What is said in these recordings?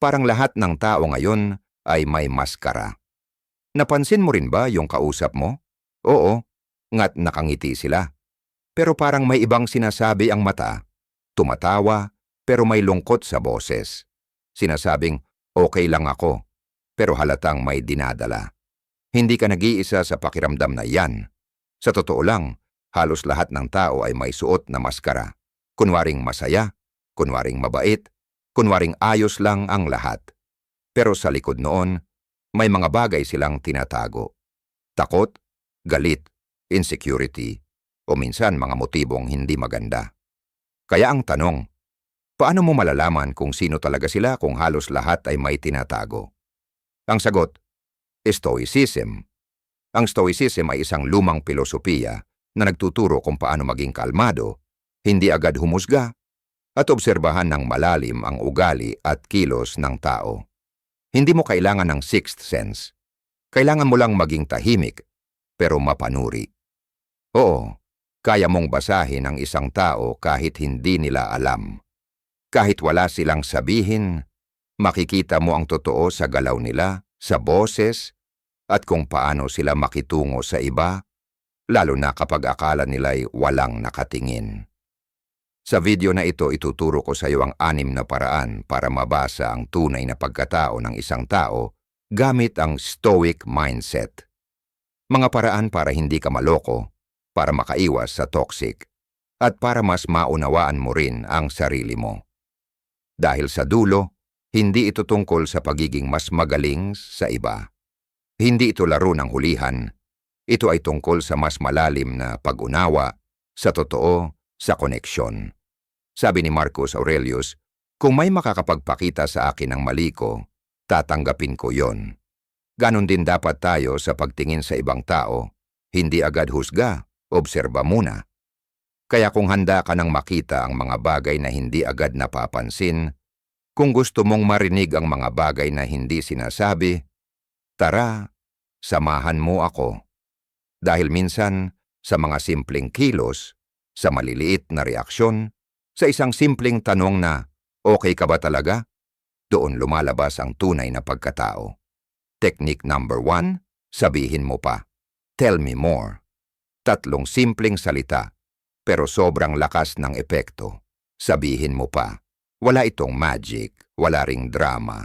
Parang lahat ng tao ngayon ay may maskara. Napansin mo rin ba yung kausap mo? Oo, ngat nakangiti sila. Pero parang may ibang sinasabi ang mata. Tumatawa, pero may lungkot sa boses. Sinasabing, okay lang ako, pero halatang may dinadala. Hindi ka nag-iisa sa pakiramdam na yan. Sa totoo lang, halos lahat ng tao ay may suot na maskara. Kunwaring masaya, kunwaring mabait, kunwaring ayos lang ang lahat. Pero sa likod noon, may mga bagay silang tinatago. Takot, galit, insecurity, o minsan mga motibong hindi maganda. Kaya ang tanong, paano mo malalaman kung sino talaga sila kung halos lahat ay may tinatago? Ang sagot, Stoicism. Ang Stoicism ay isang lumang pilosopiya na nagtuturo kung paano maging kalmado, hindi agad humusga, at obserbahan ng malalim ang ugali at kilos ng tao. Hindi mo kailangan ng sixth sense. Kailangan mo lang maging tahimik, pero mapanuri. Oo, kaya mong basahin ang isang tao kahit hindi nila alam. Kahit wala silang sabihin, makikita mo ang totoo sa galaw nila, sa boses, at kung paano sila makitungo sa iba, lalo na kapag akala nila'y walang nakatingin. Sa video na ito, ituturo ko sa iyo ang anim na paraan para mabasa ang tunay na pagkatao ng isang tao gamit ang stoic mindset. Mga paraan para hindi ka maloko, para makaiwas sa toxic, at para mas maunawaan mo rin ang sarili mo. Dahil sa dulo, hindi ito tungkol sa pagiging mas magaling sa iba. Hindi ito laro ng hulihan. Ito ay tungkol sa mas malalim na pag-unawa, sa totoo, sa koneksyon. Sabi ni Marcus Aurelius, kung may makakapagpakita sa akin ng mali ko, tatanggapin ko yon. Ganon din dapat tayo sa pagtingin sa ibang tao, hindi agad husga, obserba muna. Kaya kung handa ka nang makita ang mga bagay na hindi agad napapansin, kung gusto mong marinig ang mga bagay na hindi sinasabi, tara, samahan mo ako. Dahil minsan, sa mga simpleng kilos, sa maliliit na reaksyon, sa isang simpleng tanong na, okay ka ba talaga? Doon lumalabas ang tunay na pagkatao. Technique number one, sabihin mo pa. Tell me more. Tatlong simpleng salita, pero sobrang lakas ng epekto. Sabihin mo pa. Wala itong magic, wala ring drama.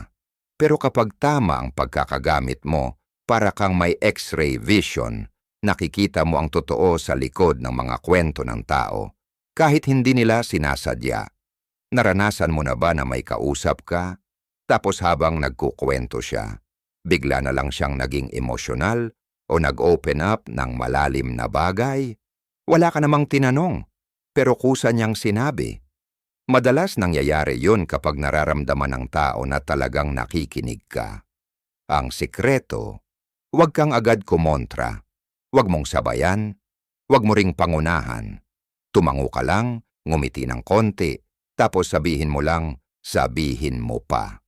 Pero kapag tama ang pagkakagamit mo, para kang may x-ray vision, nakikita mo ang totoo sa likod ng mga kwento ng tao, kahit hindi nila sinasadya. Naranasan mo na ba na may kausap ka, tapos habang nagkukwento siya, bigla na lang siyang naging emosyonal o nag-open up ng malalim na bagay? Wala ka namang tinanong, pero kusa niyang sinabi. Madalas nangyayari yun kapag nararamdaman ng tao na talagang nakikinig ka. Ang sikreto, huwag kang agad kumontra. Huwag mong sabayan, huwag mo ring pangunahan. Tumango ka lang, ngumiti ng konti, tapos sabihin mo lang, sabihin mo pa.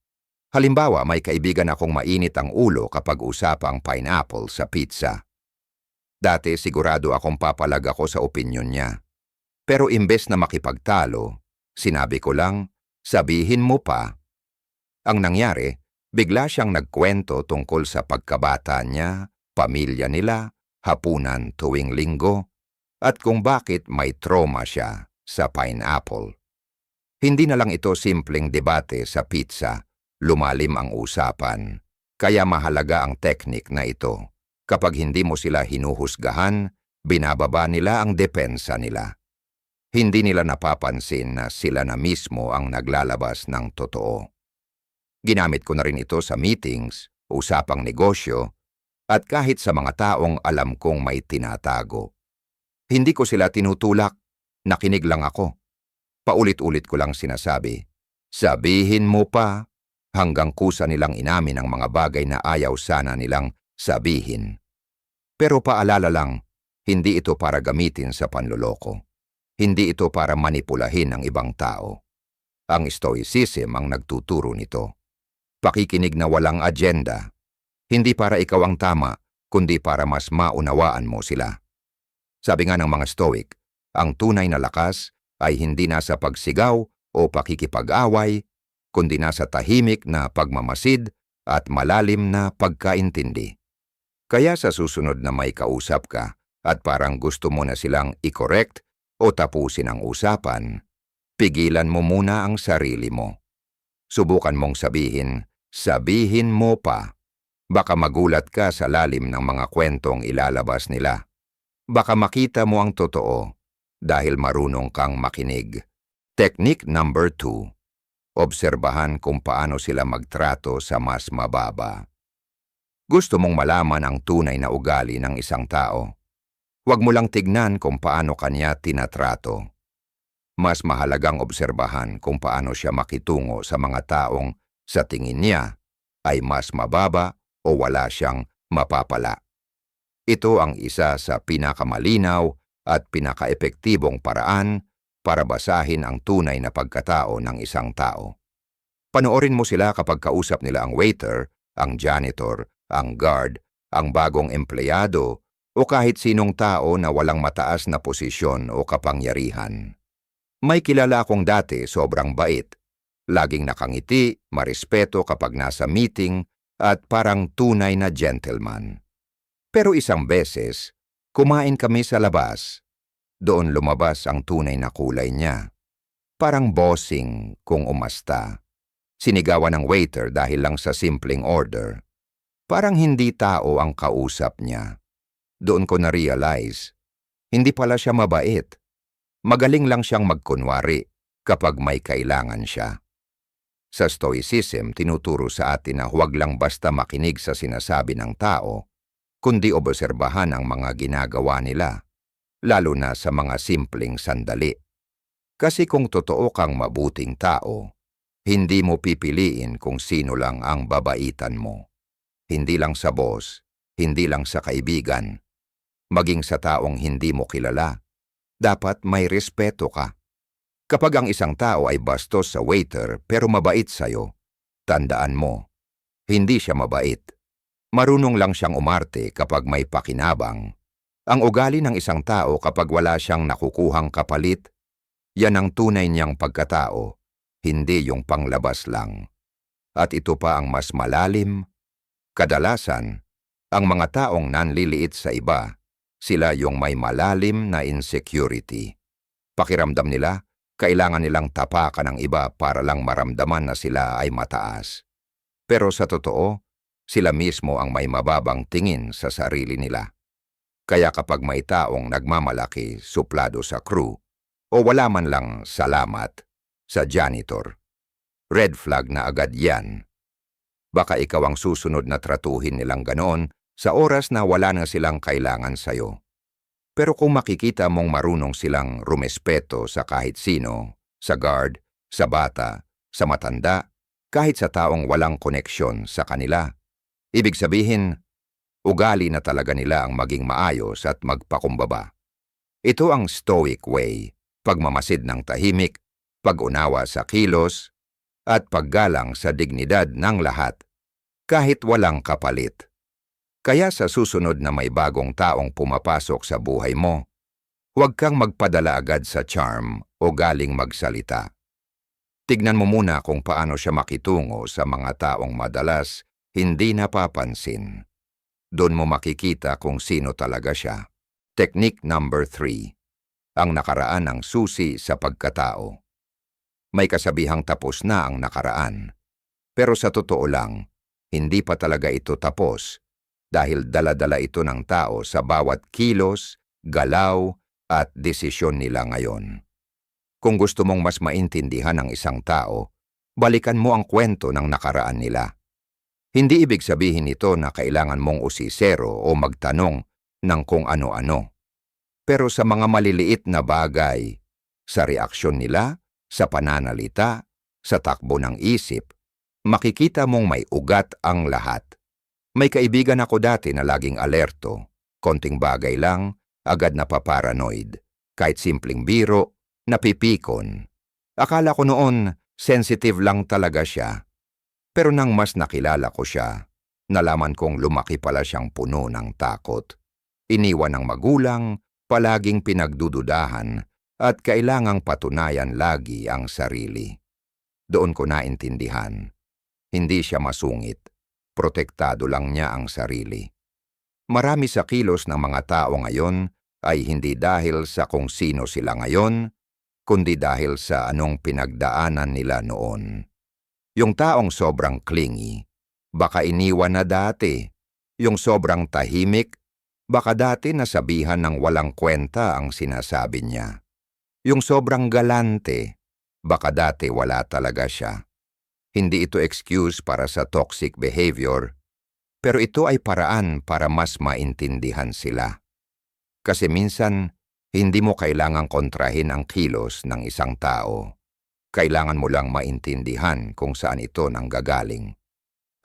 Halimbawa, may kaibigan akong mainit ang ulo kapag usapang pineapple sa pizza. Dati sigurado akong papalag ako sa opinyon niya. Pero imbes na makipagtalo, sinabi ko lang, sabihin mo pa. Ang nangyari, bigla siyang nagkwento tungkol sa pagkabata niya, pamilya nila, hapunan tuwing linggo, at kung bakit may trauma siya sa pineapple. Hindi na lang ito simpleng debate sa pizza, Lumalim ang usapan, kaya mahalaga ang teknik na ito. Kapag hindi mo sila hinuhusgahan, binababa nila ang depensa nila. Hindi nila napapansin na sila na mismo ang naglalabas ng totoo. Ginamit ko na rin ito sa meetings, usapang negosyo, at kahit sa mga taong alam kong may tinatago. Hindi ko sila tinutulak, nakinig lang ako. Paulit-ulit ko lang sinasabi, sabihin mo pa hanggang kusa nilang inamin ang mga bagay na ayaw sana nilang sabihin. Pero paalala lang, hindi ito para gamitin sa panloloko. Hindi ito para manipulahin ang ibang tao. Ang stoicism ang nagtuturo nito. Pakikinig na walang agenda. Hindi para ikaw ang tama, kundi para mas maunawaan mo sila. Sabi nga ng mga stoic, ang tunay na lakas ay hindi nasa pagsigaw o pakikipag-away, kundi nasa tahimik na pagmamasid at malalim na pagkaintindi. Kaya sa susunod na may kausap ka at parang gusto mo na silang i-correct o tapusin ang usapan, pigilan mo muna ang sarili mo. Subukan mong sabihin, sabihin mo pa. Baka magulat ka sa lalim ng mga kwentong ilalabas nila. Baka makita mo ang totoo dahil marunong kang makinig. Technique number 2. Obserbahan kung paano sila magtrato sa mas mababa. Gusto mong malaman ang tunay na ugali ng isang tao. Huwag mo lang tignan kung paano kanya tinatrato. Mas mahalagang obserbahan kung paano siya makitungo sa mga taong sa tingin niya ay mas mababa o wala siyang mapapala. Ito ang isa sa pinakamalinaw at pinakaepektibong paraan para basahin ang tunay na pagkatao ng isang tao. Panoorin mo sila kapag kausap nila ang waiter, ang janitor, ang guard, ang bagong empleyado, o kahit sinong tao na walang mataas na posisyon o kapangyarihan. May kilala akong dati sobrang bait. Laging nakangiti, marespeto kapag nasa meeting, at parang tunay na gentleman. Pero isang beses, kumain kami sa labas doon lumabas ang tunay na kulay niya. Parang bossing kung umasta. Sinigawan ng waiter dahil lang sa simpleng order. Parang hindi tao ang kausap niya. Doon ko na-realize, hindi pala siya mabait. Magaling lang siyang magkunwari kapag may kailangan siya. Sa Stoicism, tinuturo sa atin na huwag lang basta makinig sa sinasabi ng tao, kundi obserbahan ang mga ginagawa nila lalo na sa mga simpleng sandali. Kasi kung totoo kang mabuting tao, hindi mo pipiliin kung sino lang ang babaitan mo. Hindi lang sa boss, hindi lang sa kaibigan, maging sa taong hindi mo kilala, dapat may respeto ka. Kapag ang isang tao ay bastos sa waiter pero mabait sa'yo, tandaan mo, hindi siya mabait. Marunong lang siyang umarte kapag may pakinabang ang ugali ng isang tao kapag wala siyang nakukuhang kapalit, yan ang tunay niyang pagkatao, hindi yung panglabas lang. At ito pa ang mas malalim. Kadalasan, ang mga taong nanliliit sa iba, sila yung may malalim na insecurity. Pakiramdam nila, kailangan nilang tapakan ng iba para lang maramdaman na sila ay mataas. Pero sa totoo, sila mismo ang may mababang tingin sa sarili nila. Kaya kapag may taong nagmamalaki suplado sa crew o wala man lang salamat sa janitor, red flag na agad yan. Baka ikaw ang susunod na tratuhin nilang ganoon sa oras na wala na silang kailangan sa'yo. Pero kung makikita mong marunong silang rumespeto sa kahit sino, sa guard, sa bata, sa matanda, kahit sa taong walang koneksyon sa kanila, ibig sabihin, ugali na talaga nila ang maging maayos at magpakumbaba. Ito ang stoic way, pagmamasid ng tahimik, pag-unawa sa kilos, at paggalang sa dignidad ng lahat, kahit walang kapalit. Kaya sa susunod na may bagong taong pumapasok sa buhay mo, huwag kang magpadala agad sa charm o galing magsalita. Tignan mo muna kung paano siya makitungo sa mga taong madalas hindi napapansin. Doon mo makikita kung sino talaga siya. Technique number 3. Ang nakaraan ng susi sa pagkatao. May kasabihang tapos na ang nakaraan. Pero sa totoo lang, hindi pa talaga ito tapos dahil daladala ito ng tao sa bawat kilos, galaw, at desisyon nila ngayon. Kung gusto mong mas maintindihan ang isang tao, balikan mo ang kwento ng nakaraan nila. Hindi ibig sabihin nito na kailangan mong usisero o magtanong ng kung ano-ano. Pero sa mga maliliit na bagay, sa reaksyon nila, sa pananalita, sa takbo ng isip, makikita mong may ugat ang lahat. May kaibigan ako dati na laging alerto, konting bagay lang, agad na paparanoid, kahit simpleng biro, napipikon. Akala ko noon, sensitive lang talaga siya. Pero nang mas nakilala ko siya, nalaman kong lumaki pala siyang puno ng takot. Iniwan ng magulang, palaging pinagdududahan, at kailangang patunayan lagi ang sarili. Doon ko naintindihan. Hindi siya masungit. Protektado lang niya ang sarili. Marami sa kilos ng mga tao ngayon ay hindi dahil sa kung sino sila ngayon, kundi dahil sa anong pinagdaanan nila noon. Yung taong sobrang clingy, baka iniwan na dati. Yung sobrang tahimik, baka dati nasabihan ng walang kwenta ang sinasabi niya. Yung sobrang galante, baka dati wala talaga siya. Hindi ito excuse para sa toxic behavior, pero ito ay paraan para mas maintindihan sila. Kasi minsan, hindi mo kailangang kontrahin ang kilos ng isang tao. Kailangan mo lang maintindihan kung saan ito nanggagaling.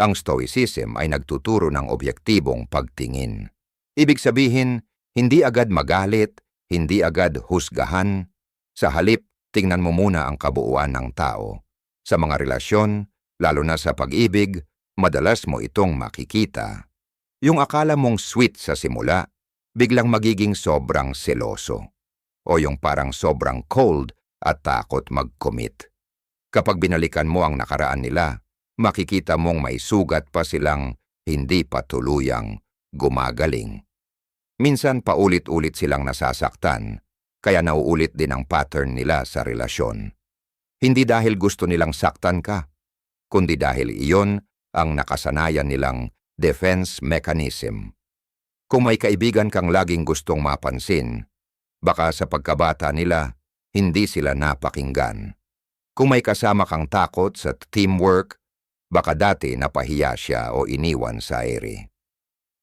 Ang Stoicism ay nagtuturo ng obyektibong pagtingin. Ibig sabihin, hindi agad magalit, hindi agad husgahan. Sa halip, tingnan mo muna ang kabuuan ng tao. Sa mga relasyon, lalo na sa pag-ibig, madalas mo itong makikita. Yung akala mong sweet sa simula, biglang magiging sobrang seloso. O yung parang sobrang cold at takot mag-commit. Kapag binalikan mo ang nakaraan nila, makikita mong may sugat pa silang hindi pa tuluyang gumagaling. Minsan paulit-ulit silang nasasaktan, kaya nauulit din ang pattern nila sa relasyon. Hindi dahil gusto nilang saktan ka, kundi dahil iyon ang nakasanayan nilang defense mechanism. Kung may kaibigan kang laging gustong mapansin, baka sa pagkabata nila, hindi sila napakinggan. Kung may kasama kang takot sa teamwork, baka dati napahiya siya o iniwan sa ere.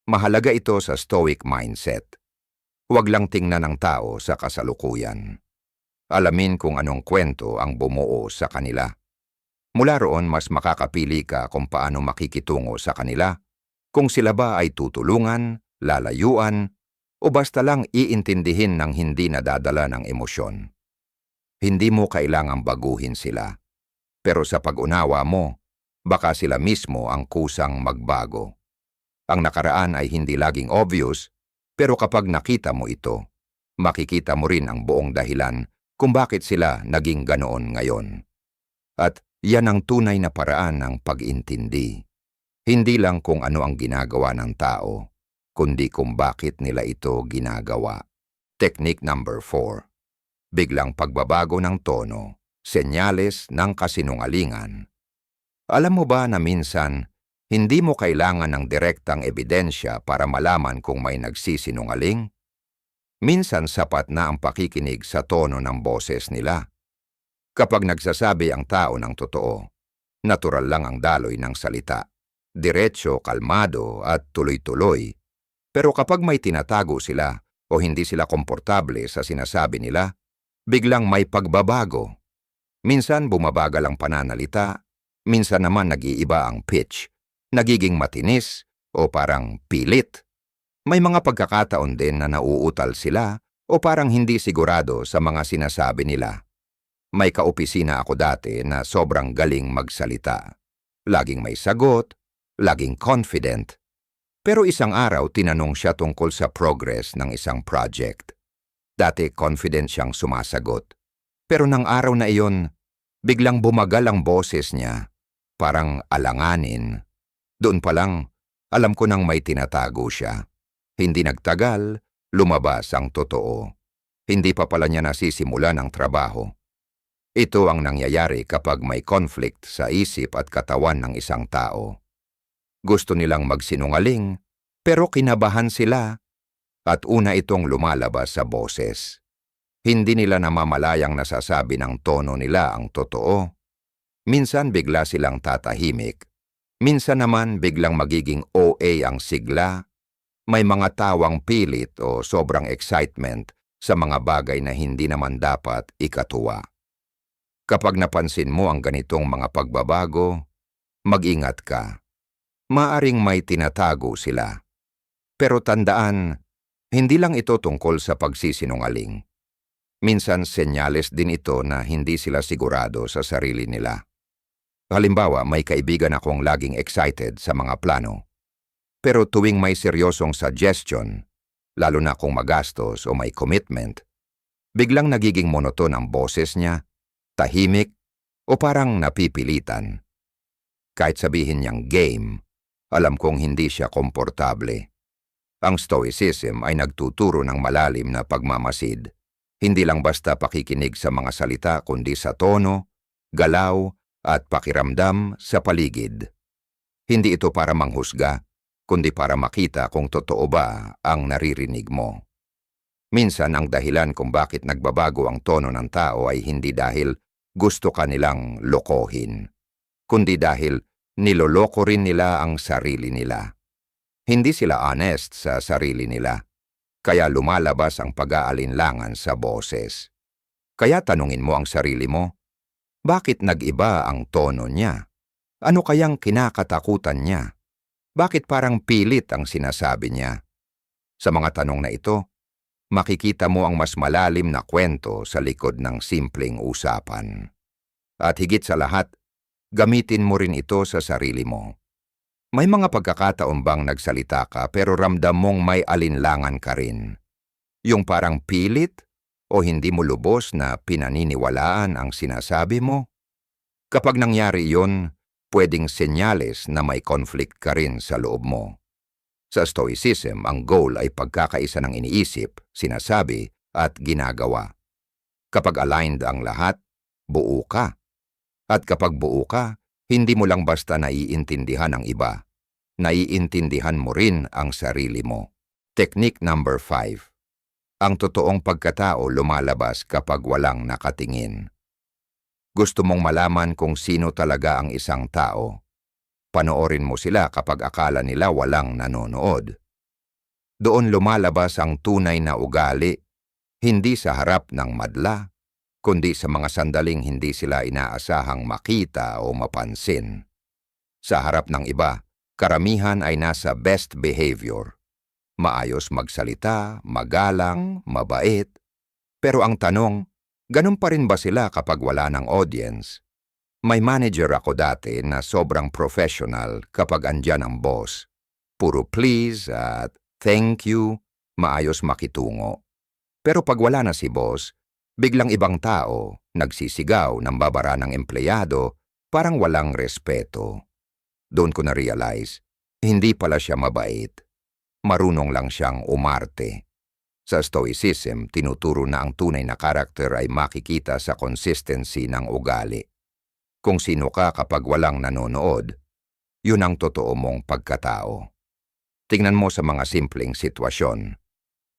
Mahalaga ito sa stoic mindset. Huwag lang tingnan ng tao sa kasalukuyan. Alamin kung anong kwento ang bumuo sa kanila. Mula roon mas makakapili ka kung paano makikitungo sa kanila, kung sila ba ay tutulungan, lalayuan, o basta lang iintindihin ng hindi nadadala ng emosyon. Hindi mo kailangang baguhin sila. Pero sa pag-unawa mo, baka sila mismo ang kusang magbago. Ang nakaraan ay hindi laging obvious, pero kapag nakita mo ito, makikita mo rin ang buong dahilan kung bakit sila naging ganoon ngayon. At yan ang tunay na paraan ng pag-intindi. Hindi lang kung ano ang ginagawa ng tao, kundi kung bakit nila ito ginagawa. Technique number 4. Biglang pagbabago ng tono, senyales ng kasinungalingan. Alam mo ba na minsan hindi mo kailangan ng direktang ebidensya para malaman kung may nagsisinungaling. Minsan sapat na ang pakikinig sa tono ng boses nila. Kapag nagsasabi ang tao ng totoo, natural lang ang daloy ng salita. Diretso, kalmado at tuloy-tuloy. Pero kapag may tinatago sila o hindi sila komportable sa sinasabi nila, biglang may pagbabago. Minsan bumabagal ang pananalita, minsan naman nag-iiba ang pitch nagiging matinis o parang pilit. May mga pagkakataon din na nauutal sila o parang hindi sigurado sa mga sinasabi nila. May kaopisina ako dati na sobrang galing magsalita. Laging may sagot, laging confident. Pero isang araw tinanong siya tungkol sa progress ng isang project. Dati confident siyang sumasagot. Pero nang araw na iyon, biglang bumagal ang boses niya, parang alanganin. Doon pa lang, alam ko nang may tinatago siya. Hindi nagtagal, lumabas ang totoo. Hindi pa pala niya nasisimula ng trabaho. Ito ang nangyayari kapag may conflict sa isip at katawan ng isang tao. Gusto nilang magsinungaling, pero kinabahan sila at una itong lumalabas sa boses. Hindi nila namamalayang nasasabi ng tono nila ang totoo. Minsan bigla silang tatahimik Minsan naman biglang magiging OA ang sigla, may mga tawang pilit o sobrang excitement sa mga bagay na hindi naman dapat ikatuwa. Kapag napansin mo ang ganitong mga pagbabago, mag-ingat ka. Maaring may tinatago sila. Pero tandaan, hindi lang ito tungkol sa pagsisinungaling. Minsan senyales din ito na hindi sila sigurado sa sarili nila. Halimbawa, may kaibigan akong laging excited sa mga plano. Pero tuwing may seryosong suggestion, lalo na kung magastos o may commitment, biglang nagiging monoton ang boses niya, tahimik, O parang napipilitan. Kahit sabihin niyang game, alam kong hindi siya komportable. Ang Stoicism ay nagtuturo ng malalim na pagmamasid. Hindi lang basta pakikinig sa mga salita kundi sa tono, galaw, at pakiramdam sa paligid. Hindi ito para manghusga, kundi para makita kung totoo ba ang naririnig mo. Minsan ang dahilan kung bakit nagbabago ang tono ng tao ay hindi dahil gusto ka nilang lokohin, kundi dahil niloloko rin nila ang sarili nila. Hindi sila honest sa sarili nila, kaya lumalabas ang pag-aalinlangan sa boses. Kaya tanungin mo ang sarili mo, bakit nag-iba ang tono niya? Ano kayang kinakatakutan niya? Bakit parang pilit ang sinasabi niya? Sa mga tanong na ito, makikita mo ang mas malalim na kwento sa likod ng simpleng usapan. At higit sa lahat, gamitin mo rin ito sa sarili mo. May mga pagkakataon bang nagsalita ka pero ramdam mong may alinlangan ka rin? Yung parang pilit o hindi mo lubos na pinaniniwalaan ang sinasabi mo? Kapag nangyari yon, pwedeng senyales na may conflict ka rin sa loob mo. Sa Stoicism, ang goal ay pagkakaisa ng iniisip, sinasabi at ginagawa. Kapag aligned ang lahat, buo ka. At kapag buo ka, hindi mo lang basta naiintindihan ang iba. Naiintindihan mo rin ang sarili mo. Technique number 5. Ang totoong pagkatao lumalabas kapag walang nakatingin. Gusto mong malaman kung sino talaga ang isang tao. Panoorin mo sila kapag akala nila walang nanonood. Doon lumalabas ang tunay na ugali, hindi sa harap ng madla, kundi sa mga sandaling hindi sila inaasahang makita o mapansin. Sa harap ng iba, karamihan ay nasa best behavior. Maayos magsalita, magalang, mabait. Pero ang tanong, ganun pa rin ba sila kapag wala ng audience? May manager ako dati na sobrang professional kapag andyan ang boss. Puro please at thank you, maayos makitungo. Pero pag wala na si boss, Biglang ibang tao, nagsisigaw ng babara ng empleyado, parang walang respeto. Doon ko na-realize, hindi pala siya mabait. Marunong lang siyang umarte. Sa Stoicism, tinuturo na ang tunay na karakter ay makikita sa consistency ng ugali. Kung sino ka kapag walang nanonood, yun ang totoo mong pagkatao. Tingnan mo sa mga simpleng sitwasyon.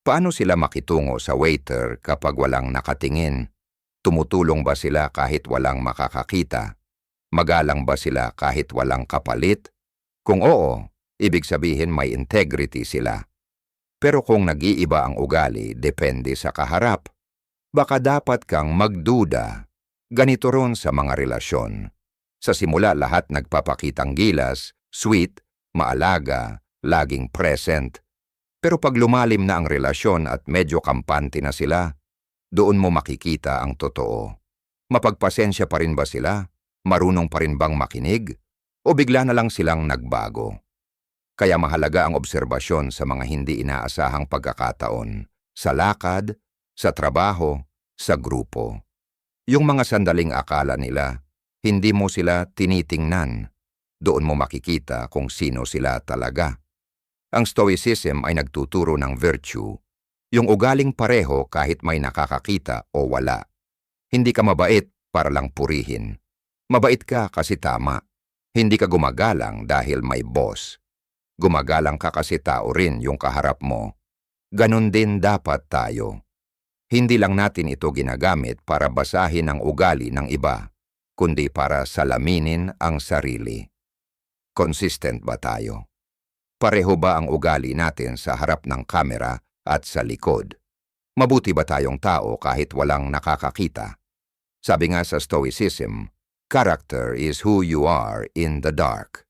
Paano sila makitungo sa waiter kapag walang nakatingin? Tumutulong ba sila kahit walang makakakita? Magalang ba sila kahit walang kapalit? Kung oo, ibig sabihin may integrity sila. Pero kung nag-iiba ang ugali, depende sa kaharap. Baka dapat kang magduda. Ganito ron sa mga relasyon. Sa simula lahat nagpapakitang gilas, sweet, maalaga, laging present, pero pag lumalim na ang relasyon at medyo kampante na sila, doon mo makikita ang totoo. Mapagpasensya pa rin ba sila? Marunong pa rin bang makinig? O bigla na lang silang nagbago? Kaya mahalaga ang obserbasyon sa mga hindi inaasahang pagkakataon, sa lakad, sa trabaho, sa grupo. Yung mga sandaling akala nila, hindi mo sila tinitingnan. Doon mo makikita kung sino sila talaga. Ang Stoicism ay nagtuturo ng virtue, yung ugaling pareho kahit may nakakakita o wala. Hindi ka mabait para lang purihin. Mabait ka kasi tama. Hindi ka gumagalang dahil may boss. Gumagalang ka kasi tao rin yung kaharap mo. Ganon din dapat tayo. Hindi lang natin ito ginagamit para basahin ang ugali ng iba, kundi para salaminin ang sarili. Consistent ba tayo? Pareho ba ang ugali natin sa harap ng kamera at sa likod? Mabuti ba tayong tao kahit walang nakakakita? Sabi nga sa Stoicism, character is who you are in the dark.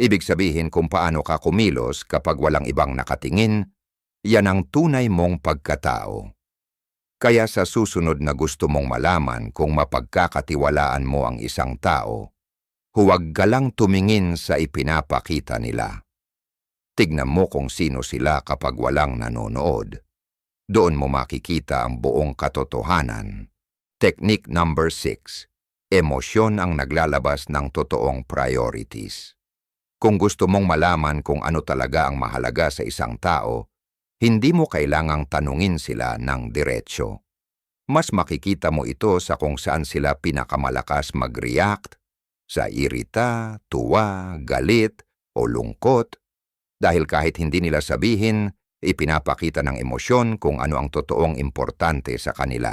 Ibig sabihin kung paano ka kumilos kapag walang ibang nakatingin, yan ang tunay mong pagkatao. Kaya sa susunod na gusto mong malaman kung mapagkakatiwalaan mo ang isang tao, huwag ka lang tumingin sa ipinapakita nila. Tignan mo kung sino sila kapag walang nanonood. Doon mo makikita ang buong katotohanan. Technique number 6. Emosyon ang naglalabas ng totoong priorities. Kung gusto mong malaman kung ano talaga ang mahalaga sa isang tao, hindi mo kailangang tanungin sila ng diretsyo. Mas makikita mo ito sa kung saan sila pinakamalakas mag-react, sa irita, tuwa, galit, o lungkot, dahil kahit hindi nila sabihin, ipinapakita ng emosyon kung ano ang totoong importante sa kanila.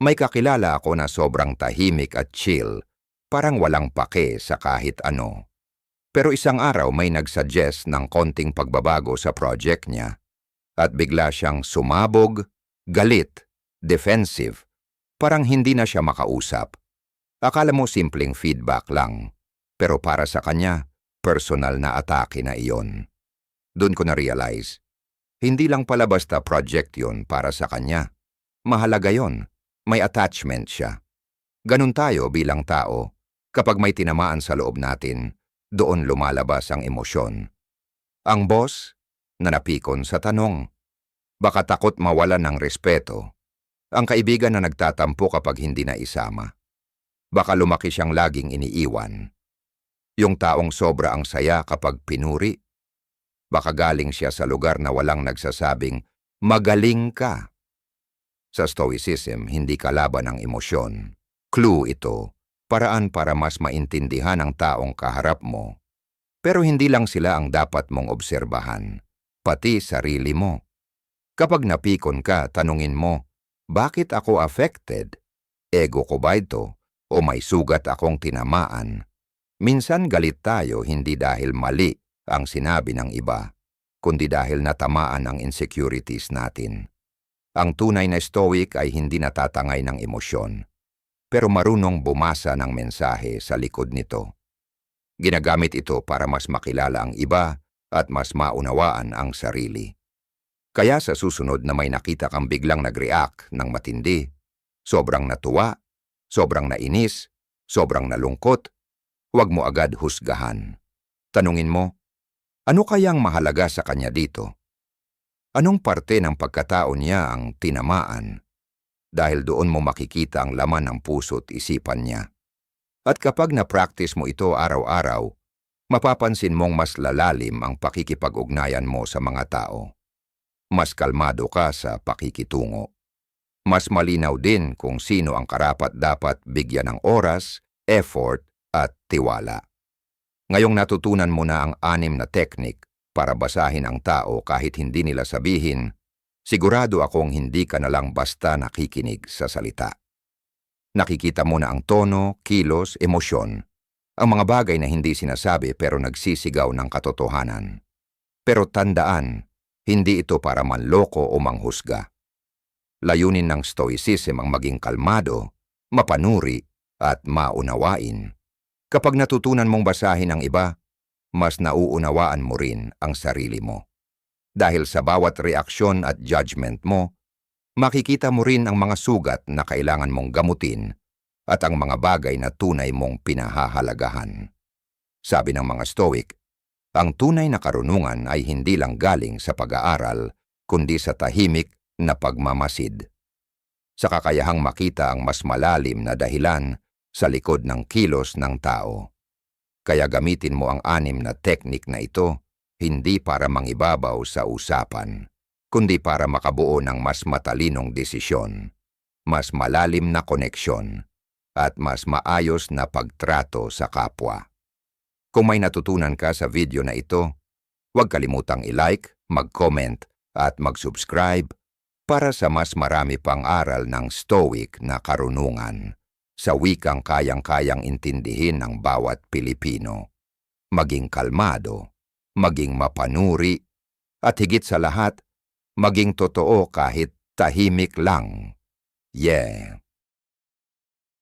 May kakilala ako na sobrang tahimik at chill, parang walang pake sa kahit ano. Pero isang araw may nagsuggest ng konting pagbabago sa project niya at bigla siyang sumabog, galit, defensive, parang hindi na siya makausap. Akala mo simpleng feedback lang, pero para sa kanya, personal na atake na iyon. Doon ko na-realize, hindi lang pala basta project yon para sa kanya. Mahalaga yon, may attachment siya. Ganun tayo bilang tao, kapag may tinamaan sa loob natin, doon lumalabas ang emosyon. Ang boss, na napikon sa tanong. Baka takot mawalan ng respeto. Ang kaibigan na nagtatampo kapag hindi na isama. Baka lumaki siyang laging iniiwan. Yung taong sobra ang saya kapag pinuri. Baka galing siya sa lugar na walang nagsasabing, magaling ka. Sa Stoicism, hindi kalaban ang emosyon. Clue ito, paraan para mas maintindihan ang taong kaharap mo. Pero hindi lang sila ang dapat mong obserbahan pati sarili mo. Kapag napikon ka, tanungin mo, bakit ako affected? Ego ko ba ito? O may sugat akong tinamaan? Minsan galit tayo hindi dahil mali ang sinabi ng iba, kundi dahil natamaan ang insecurities natin. Ang tunay na stoic ay hindi natatangay ng emosyon, pero marunong bumasa ng mensahe sa likod nito. Ginagamit ito para mas makilala ang iba at mas maunawaan ang sarili. Kaya sa susunod na may nakita kang biglang nag-react ng matindi, sobrang natuwa, sobrang nainis, sobrang nalungkot, huwag mo agad husgahan. Tanungin mo, ano kayang mahalaga sa kanya dito? Anong parte ng pagkatao niya ang tinamaan? Dahil doon mo makikita ang laman ng puso't isipan niya. At kapag na-practice mo ito araw-araw, mapapansin mong mas lalalim ang pakikipag-ugnayan mo sa mga tao. Mas kalmado ka sa pakikitungo. Mas malinaw din kung sino ang karapat dapat bigyan ng oras, effort at tiwala. Ngayong natutunan mo na ang anim na teknik para basahin ang tao kahit hindi nila sabihin, sigurado akong hindi ka na lang basta nakikinig sa salita. Nakikita mo na ang tono, kilos, emosyon, ang mga bagay na hindi sinasabi pero nagsisigaw ng katotohanan. Pero tandaan, hindi ito para manloko o manghusga. Layunin ng stoicism ang maging kalmado, mapanuri, at maunawain. Kapag natutunan mong basahin ang iba, mas nauunawaan mo rin ang sarili mo. Dahil sa bawat reaksyon at judgment mo, makikita mo rin ang mga sugat na kailangan mong gamutin at ang mga bagay na tunay mong pinahahalagahan. Sabi ng mga Stoic, ang tunay na karunungan ay hindi lang galing sa pag-aaral, kundi sa tahimik na pagmamasid. Sa kakayahang makita ang mas malalim na dahilan sa likod ng kilos ng tao. Kaya gamitin mo ang anim na teknik na ito hindi para mangibabaw sa usapan, kundi para makabuo ng mas matalinong desisyon, mas malalim na koneksyon, at mas maayos na pagtrato sa kapwa. Kung may natutunan ka sa video na ito, huwag kalimutang i-like, mag-comment at mag-subscribe para sa mas marami pang aral ng Stoic na karunungan sa wikang kayang-kayang intindihin ng bawat Pilipino. Maging kalmado, maging mapanuri, at higit sa lahat, maging totoo kahit tahimik lang. Yeah.